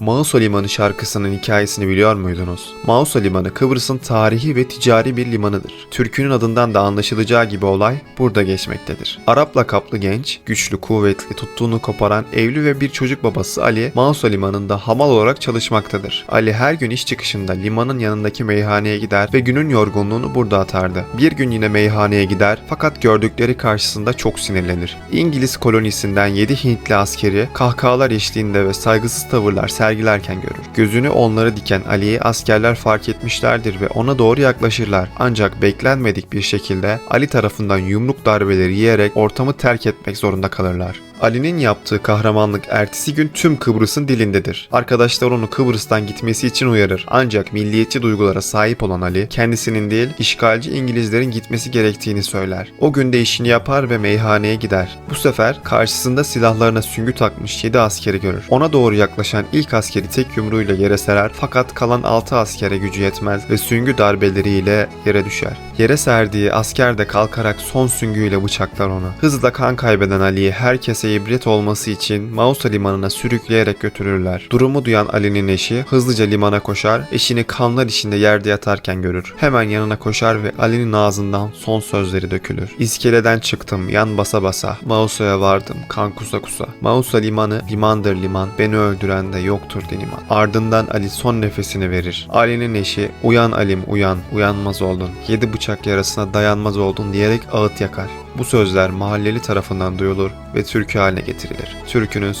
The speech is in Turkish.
Mausa Limanı şarkısının hikayesini biliyor muydunuz? Mausa Limanı Kıbrıs'ın tarihi ve ticari bir limanıdır. Türkünün adından da anlaşılacağı gibi olay burada geçmektedir. Arapla kaplı genç, güçlü, kuvvetli, tuttuğunu koparan evli ve bir çocuk babası Ali, Mausa Limanı'nda hamal olarak çalışmaktadır. Ali her gün iş çıkışında limanın yanındaki meyhaneye gider ve günün yorgunluğunu burada atardı. Bir gün yine meyhaneye gider fakat gördükleri karşısında çok sinirlenir. İngiliz kolonisinden 7 Hintli askeri kahkahalar eşliğinde ve saygısız tavırlar sergilerken görür. Gözünü onlara diken Ali'yi askerler fark etmişlerdir ve ona doğru yaklaşırlar. Ancak beklenmedik bir şekilde Ali tarafından yumruk darbeleri yiyerek ortamı terk etmek zorunda kalırlar. Ali'nin yaptığı kahramanlık ertesi gün tüm Kıbrıs'ın dilindedir. Arkadaşlar onu Kıbrıs'tan gitmesi için uyarır. Ancak milliyetçi duygulara sahip olan Ali, kendisinin değil işgalci İngilizlerin gitmesi gerektiğini söyler. O gün de işini yapar ve meyhaneye gider. Bu sefer karşısında silahlarına süngü takmış 7 askeri görür. Ona doğru yaklaşan ilk askeri tek yumruğuyla yere serer fakat kalan 6 askere gücü yetmez ve süngü darbeleriyle yere düşer. Yere serdiği asker de kalkarak son süngüyle bıçaklar onu. Hızla kan kaybeden Ali'yi herkese ibret olması için Mausa limanına sürükleyerek götürürler. Durumu duyan Ali'nin eşi hızlıca limana koşar, eşini kanlar içinde yerde yatarken görür. Hemen yanına koşar ve Ali'nin ağzından son sözleri dökülür. İskeleden çıktım yan basa basa, Mausa'ya vardım kan kusa kusa. Mausa limanı limandır liman, beni öldüren de yoktur deniman. Ardından Ali son nefesini verir. Ali'nin eşi uyan Alim uyan, uyanmaz oldun. Yedi bıçak yarasına dayanmaz oldun diyerek ağıt yakar. Bu sözler mahalleli tarafından duyulur ve türkü haline getirilir. Türkünün